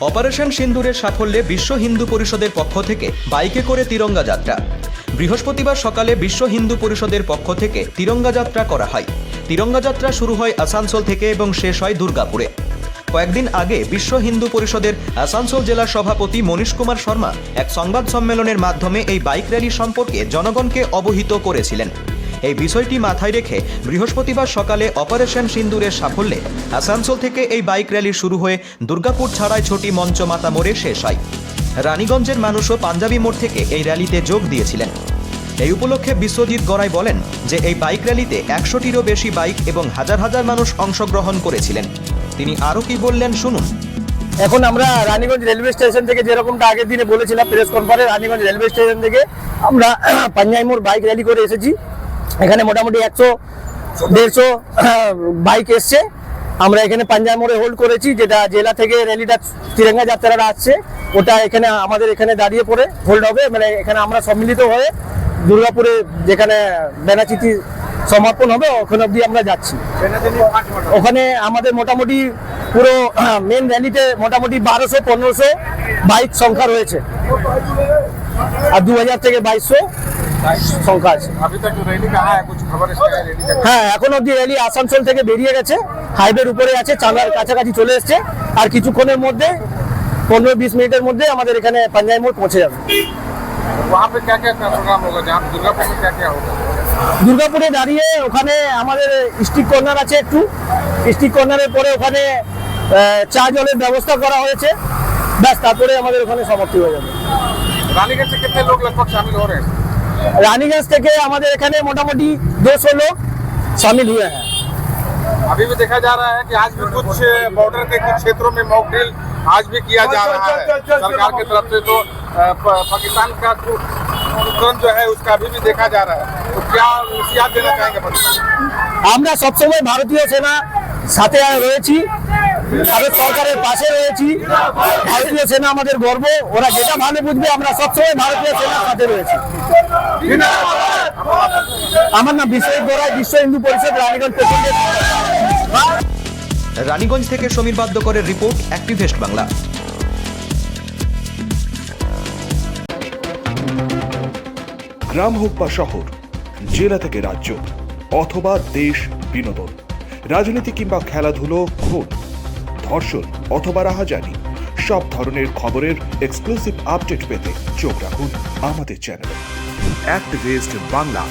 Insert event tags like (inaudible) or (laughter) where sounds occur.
Operation সিন্দুরের সাফল্যে বিশ্ব হিন্দু পরিষদের পক্ষ থেকে বাইকে করে তিরঙ্গা যাত্রা। বৃহস্পতিবার সকালে বিশ্ব হিন্দু পরিষদের পক্ষ থেকে তিরঙ্গা যাত্রা করা হয়। তিরঙ্গা যাত্রা শুরু হয় আসানসোল থেকে এবং শেষ হয় দুর্গাপুরে। কয়েকদিন আগে বিশ্ব হিন্দু পরিষদের আসানসোল জেলার সভাপতি মনীশ কুমার শর্মা এক সংবাদ সম্মেলনের মাধ্যমে এই বাইক র্যালি সম্পর্কে জনগণকে অবহিত করেছিলেন। এই বিষয়টি মাথায় রেখে বৃহস্পতিবার সকালে অপারেশন সিন্দুরের সাফল্যে আসানসোল থেকে এই বাইক র্যালি শুরু হয়ে দুর্গাপুর ছাড়াই ছোটি মঞ্চমাতা মোড়ে শেষ হয়। রানীগঞ্জের মানুষও পাঞ্জাবি মোড় থেকে এই র্যালিতে যোগ দিয়েছিলেন। এই উপলক্ষে বিশ্বজিৎ গড়াই বলেন যে এই বাইক র্যালিতে একশোটিরও বেশি বাইক এবং হাজার হাজার মানুষ অংশগ্রহণ করেছিলেন। তিনি আরও কি বললেন শুনুন। এখন আমরা রানীগঞ্জ রেলওয়ে স্টেশন থেকে যেরকমটা আগের দিনে বলেছিলাম press conference Raniganj railway station থেকে আমরা (clears throat) পাঞ্জাই মোড় বাইক র্যালি করে এসেছি। এখানে মোটামুটি একশো, দেড়শো (clears throat) বাইক এসছে। আমরা এখানে পাঞ্জাব মোড়ে হোল্ড করেছি, যেটা জেলা থেকে র্যালিটা তিরঙ্গা যাত্রারা আসছে। ওটা এখানে আমাদের এখানে দাঁড়িয়ে পড়ে হোল্ড হবে। মানে এখানে আমরা সম্মিলিত হয়ে দুর্গাপুরে যেখানে বেনাচিটি সমর্পণ হবে ওখানে অব্দি আমরা যাচ্ছি। ওখানে আমাদের মোটামুটি পুরো মেন র্যালিতে মোটামুটি বারোশো পনেরোশো বাইক সংখ্যা রয়েছে। আর দু হাজার থেকে বাইশশো সংখ্যা আছে। হ্যাঁ এখন অব্দি র্যালি আসানসোল থেকে বেরিয়ে গেছে। হাইওয়ের উপরে আছে চাঙ্গার কাছাকাছি চলে এসছে। আর কিছুক্ষণের মধ্যে পনেরো বিশ মিনিটের মধ্যে আমাদের এখানে পাঞ্জাই মোড় পৌঁছে যাবে। वहाँ पे क्या क्या प्रोग्राम होगा जहाँ दुर्गापुर में क्या क्या होगा দুর্গাপুরে দাঁড়িয়ে ওখানে আমাদের স্ট্রিট কর্নার আছে একটু স্ট্রিট কর্নারের পরে ওখানে আহ, চা জলের ব্যবস্থা করা হয়েছে ব্যাস তারপরে আমাদের ওখানে সমাপ্তি হয়ে যাবে रानीगंज से कितने लोग लगभग शामिल हो रहे हैं রানীগঞ্জ থেকে আমাদের এখানে মোটামুটি দুশো লোক शामिल हुए हैं अभी भी देखा जा रहा है कि आज भी कुछ बॉर्डर के कुछ क्षेत्रों में मॉक ड्रिल आज भी किया जा रहा है सरकार की तरफ से तो अ, प- पाकिस्तान का जो उपक्रम जो है उसका अभी भी देखा जा रहा है तो क्या नसीहत देना चाहेंगे पाकिस्तान আমরা সবসময় ভারতীয় সেনা সাথে রয়েছি ভারত সরকারের পাশে রয়েছি ভারতীয় সেনা আমাদের গর্ব ওরা যেটা ভালো বুঝবে আমরা সবসময় ভারতীয় সেনার সাথে রয়েছি আমার নাম বিশ্বজিৎ গোড়াই বিশ্ব হিন্দু পরিষদ রানীগঞ্জ প্রখণ্ডের রানীগঞ্জ থেকে সমীর বাদ্যকরের রিপোর্ট অ্যাক্টিভেস্ট বাংলা গ্রাম হোক বা শহর, জেলা থেকে রাজ্য অথবা দেশ, বিনোদন, রাজনীতি কিংবা খেলাধুলো, খুন, ধর্ষণ অথবা রাহাজানি, সব ধরনের খবরের এক্সক্লুসিভ আপডেট পেতে চোখ রাখুন আমাদের চ্যানেলে অ্যাক্টিভিস্ট বাংলা